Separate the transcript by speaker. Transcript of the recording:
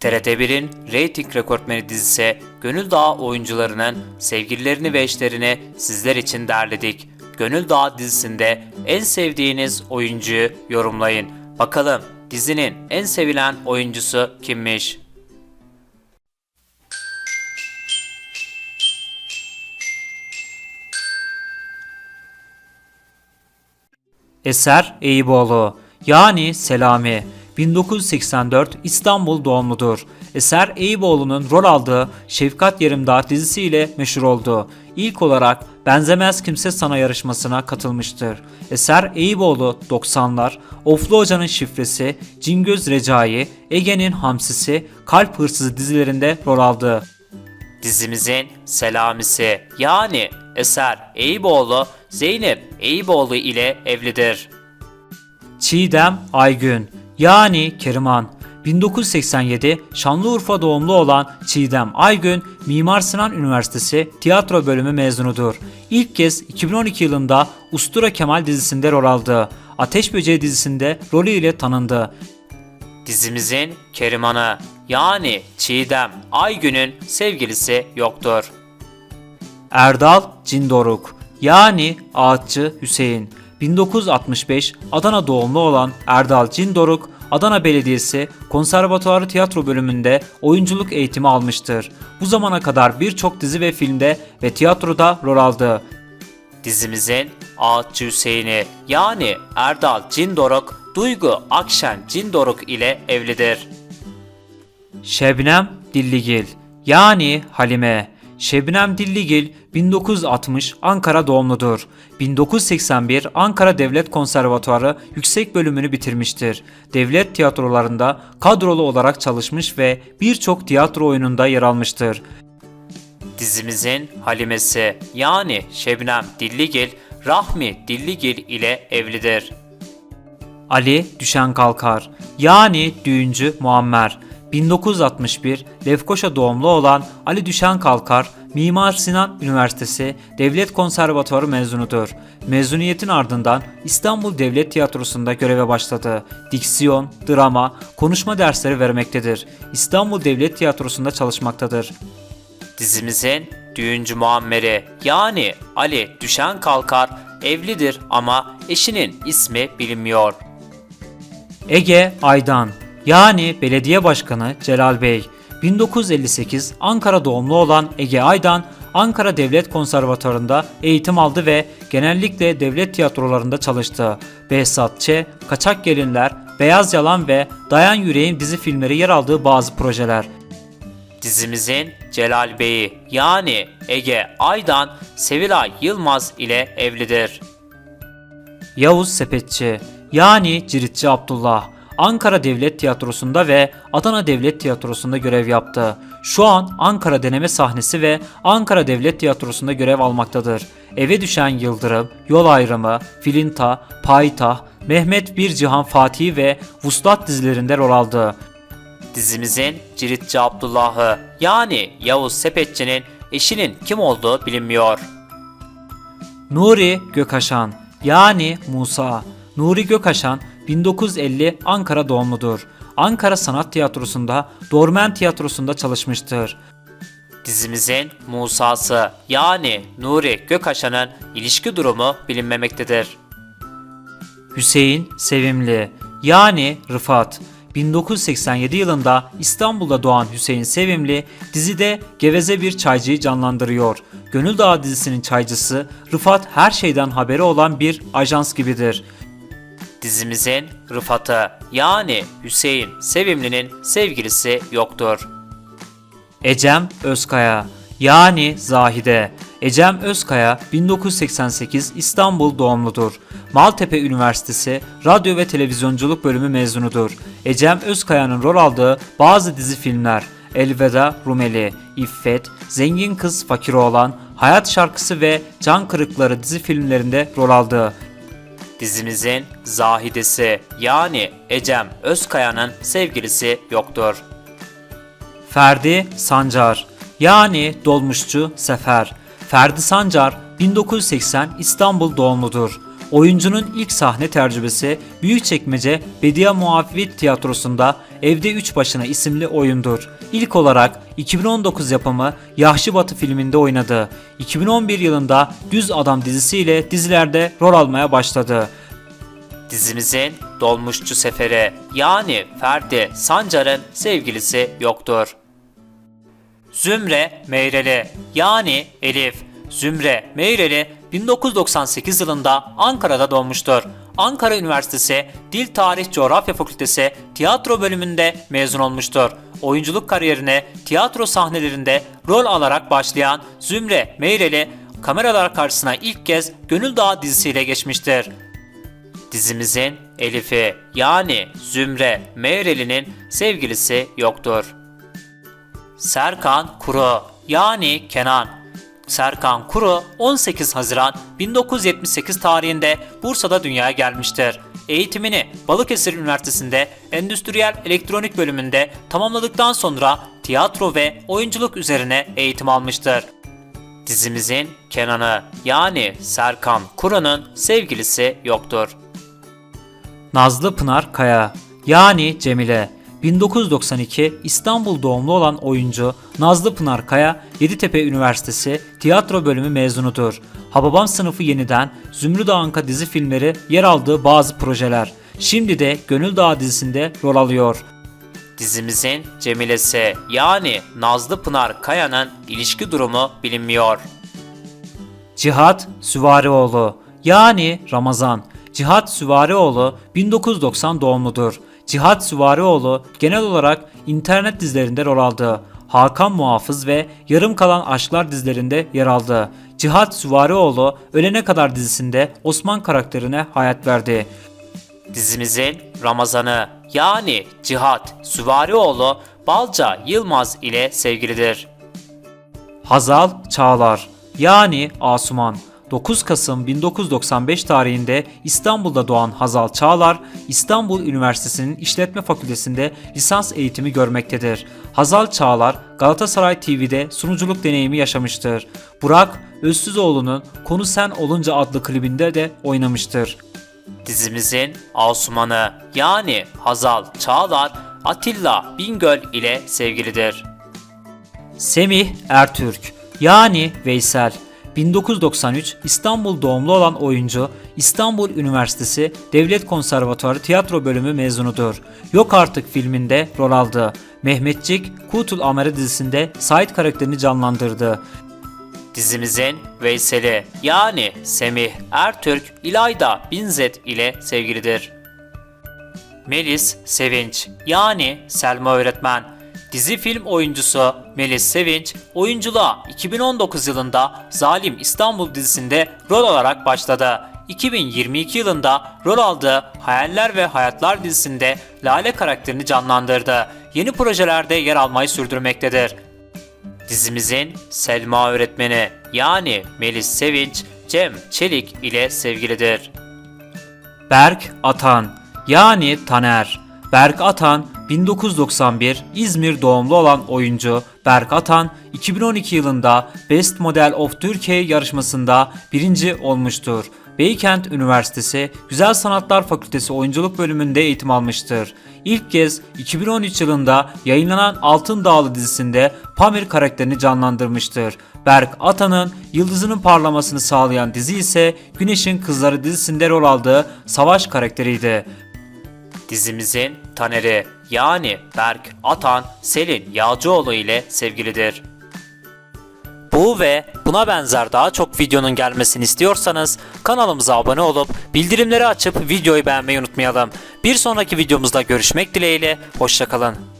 Speaker 1: TRT1'in reyting rekortmeni dizisi Gönül Dağı oyuncularının sevgililerini ve eşlerini sizler için derledik. Gönül Dağı dizisinde en sevdiğiniz oyuncuyu yorumlayın. Bakalım dizinin en sevilen oyuncusu kimmiş? Eser Eyüboğlu yani Selami 1984 İstanbul doğumludur. Eser Eyüboğlu'nun rol aldığı Şefkat Yerimdağ dizisiyle meşhur oldu. İlk olarak Benzemez Kimse Sana yarışmasına katılmıştır. Eser Eyüboğlu 90'lar, Oflu Hoca'nın Şifresi, Cingöz Recai, Ege'nin Hamsisi, Kalp Hırsızı dizilerinde rol aldı. Dizimizin selamisi yani Eser Eyüboğlu Zeynep Eyüboğlu ile evlidir. Çiğdem Aygün yani Keriman 1987 Şanlıurfa doğumlu olan Çiğdem Aygün Mimar Sinan Üniversitesi tiyatro bölümü mezunudur. İlk kez 2012 yılında Ustura Kemal dizisinde rol aldı. Ateş Böceği dizisinde rolüyle tanındı. Dizimizin Keriman'ı yani Çiğdem Aygün'ün sevgilisi yoktur. Erdal Cindoruk yani Ağaççı Hüseyin 1965 Adana doğumlu olan Erdal Cindoruk Adana Belediyesi Konservatuarı Tiyatro bölümünde oyunculuk eğitimi almıştır. Bu zamana kadar birçok dizi ve filmde ve tiyatroda rol aldı. Dizimizin Ağaççı Hüseyin'i yani Erdal Cindoruk, Duygu Akşen Cindoruk ile evlidir. Şebnem Dilligil yani Halime. Şebnem Dilligil 1960 Ankara doğumludur. 1981 Ankara Devlet Konservatuarı yüksek bölümünü bitirmiştir. Devlet tiyatrolarında kadrolu olarak çalışmış ve birçok tiyatro oyununda yer almıştır. Dizimizin Halimesi yani Şebnem Dilligil, Rahmi Dilligil ile evlidir. Ali Düşen Kalkar yani düğüncü Muammer 1961 Lefkoşa doğumlu olan Ali Düşen Kalkar Mimar Sinan Üniversitesi Devlet Konservatuarı mezunudur. Mezuniyetin ardından İstanbul Devlet Tiyatrosu'nda göreve başladı. Diksiyon, drama, konuşma dersleri vermektedir. İstanbul Devlet Tiyatrosu'nda çalışmaktadır. Dizimizin düğüncü Muammer'i yani Ali Düşen Kalkar evlidir ama eşinin ismi bilinmiyor. Ege Aydan yani belediye başkanı Celal Bey 1958 Ankara doğumlu olan Ege Aydan Ankara Devlet Konservatuarı'nda eğitim aldı ve genellikle devlet tiyatrolarında çalıştı. Behzat Ç, Kaçak Gelinler, Beyaz Yalan ve Dayan Yüreğim dizi filmleri yer aldığı bazı projeler. Dizimizin Celal Bey'i yani Ege Aydan Sevilay Yılmaz ile evlidir. Yavuz Sepetçi yani Ciritçi Abdullah Ankara Devlet Tiyatrosu'nda ve Adana Devlet Tiyatrosu'nda görev yaptı. Şu an Ankara Deneme Sahnesi ve Ankara Devlet Tiyatrosu'nda görev almaktadır. Eve Düşen Yıldırım, Yol Ayrımı, Filinta, Payitah, Mehmet Bir Cihan Fatih ve Vuslat dizilerinde rol aldı. Dizimizin Ciritçi Abdullah'ı yani Yavuz Sepetçi'nin eşinin kim olduğu bilinmiyor. Nuri Gökaşan yani Musa. Nuri Gökaşan 1950 Ankara doğumludur. Ankara Sanat Tiyatrosu'nda, Dormen Tiyatrosu'nda çalışmıştır. Dizimizin Musa'sı yani Nuri Gökaşan'ın ilişki durumu bilinmemektedir. Hüseyin Sevimli yani Rıfat 1987 yılında İstanbul'da doğan Hüseyin Sevimli dizide geveze bir çaycıyı canlandırıyor. Gönül Dağı dizisinin çaycısı Rıfat her şeyden haberi olan bir ajans gibidir. Dizimizin Rıfat'ı yani Hüseyin Sevimli'nin sevgilisi yoktur. Ecem Özkaya yani Zahide. Ecem Özkaya 1988 İstanbul doğumludur. Maltepe Üniversitesi Radyo ve Televizyonculuk bölümü mezunudur. Ecem Özkaya'nın rol aldığı bazı dizi filmler Elveda Rumeli, İffet, Zengin Kız Fakir Oğlan, Hayat Şarkısı ve Can Kırıkları dizi filmlerinde rol aldı. Dizimizin Zahidesi yani Ecem Özkaya'nın sevgilisi yoktur. Ferdi Sancar yani Dolmuşçu Sefer. Ferdi Sancar 1980 İstanbul doğumludur. Oyuncunun ilk sahne tecrübesi Büyükçekmece Bediye Muafiyet Tiyatrosu'nda Evde Üç Başına isimli oyundur. İlk olarak 2019 yapımı Yahşi Batı filminde oynadı. 2011 yılında Düz Adam dizisiyle dizilerde rol almaya başladı. Dizimizin dolmuşçu seferi yani Ferdi Sancar'ın sevgilisi yoktur. Zümre Meyreli yani Elif. Zümre Meyreli 1998 yılında Ankara'da doğmuştur. Ankara Üniversitesi Dil Tarih Coğrafya Fakültesi tiyatro bölümünde mezun olmuştur. Oyunculuk kariyerine tiyatro sahnelerinde rol alarak başlayan Zümre Meyreli kameralar karşısına ilk kez Gönül Dağı dizisiyle geçmiştir. Dizimizin Elif'i yani Zümre Meyreli'nin sevgilisi yoktur. Serkan Kuru yani Kenan. Serkan Kuru 18 Haziran 1978 tarihinde Bursa'da dünyaya gelmiştir. Eğitimini Balıkesir Üniversitesi'nde Endüstriyel Elektronik bölümünde tamamladıktan sonra tiyatro ve oyunculuk üzerine eğitim almıştır. Dizimizin Kenan'ı yani Serkan Kuru'nun sevgilisi yoktur. Nazlı Pınar Kaya yani Cemile 1992 İstanbul doğumlu olan oyuncu Nazlı Pınar Kaya Yeditepe Üniversitesi tiyatro bölümü mezunudur. Hababam sınıfı yeniden Zümrüt Anka dizi filmleri yer aldığı bazı projeler. Şimdi de Gönül Dağı dizisinde rol alıyor. Dizimizin Cemile'si yani Nazlı Pınar Kaya'nın ilişki durumu bilinmiyor. Cihat Süvarioğlu yani Ramazan. Cihat Süvarioğlu 1990 doğumludur. Cihat Süvarioğlu genel olarak internet dizilerinde rol aldı. Hakan Muhafız ve Yarım Kalan Aşklar dizilerinde yer aldı. Cihat Süvarioğlu Ölene Kadar dizisinde Osman karakterine hayat verdi. Dizimizin Ramazan'ı yani Cihat Süvarioğlu Balca Yılmaz ile sevgilidir. Hazal Çağlar yani Asuman 9 Kasım 1995 tarihinde İstanbul'da doğan Hazal Çağlar, İstanbul Üniversitesi'nin İşletme Fakültesi'nde lisans eğitimi görmektedir. Hazal Çağlar, Galatasaray TV'de sunuculuk deneyimi yaşamıştır. Burak Özsüzoğlu'nun Konu Sen Olunca adlı klibinde de oynamıştır. Dizimizin Asuman'ı yani Hazal Çağlar, Atilla Bingöl ile sevgilidir. Semih Ertürk yani Veysel 1993 İstanbul doğumlu olan oyuncu İstanbul Üniversitesi Devlet Konservatuarı Tiyatro Bölümü mezunudur. Yok Artık filminde rol aldı. Mehmetçik Kutul Amere dizisinde Sait karakterini canlandırdı. Dizimizin Veysel'i yani Semih Ertürk İlayda Binzet ile sevgilidir. Melis Sevinç yani Selma Öğretmen. Dizi film oyuncusu Melis Sevinç oyunculuğa 2019 yılında Zalim İstanbul dizisinde rol olarak başladı. 2022 yılında rol aldığı Hayaller ve Hayatlar dizisinde Lale karakterini canlandırdı. Yeni projelerde yer almayı sürdürmektedir. Dizimizin Selma öğretmeni yani Melis Sevinç, Cem Çelik ile sevgilidir. Berk Atan yani Taner. Berk Atan 1991 İzmir doğumlu olan oyuncu Berk Atan 2012 yılında Best Model of Türkiye yarışmasında birinci olmuştur. Beykent Üniversitesi Güzel Sanatlar Fakültesi Oyunculuk bölümünde eğitim almıştır. İlk kez 2013 yılında yayınlanan Altın Dağlı dizisinde Pamir karakterini canlandırmıştır. Berk Atan'ın yıldızının parlamasını sağlayan dizi ise Güneşin Kızları dizisinde rol aldığı Savaş karakteriydi. Dizimizin Taner'i yani Berk Atan Selin Yağcıoğlu ile sevgilidir. Bu ve buna benzer daha çok videonun gelmesini istiyorsanız kanalımıza abone olup bildirimleri açıp videoyu beğenmeyi unutmayalım. Bir sonraki videomuzda görüşmek dileğiyle, hoşçakalın.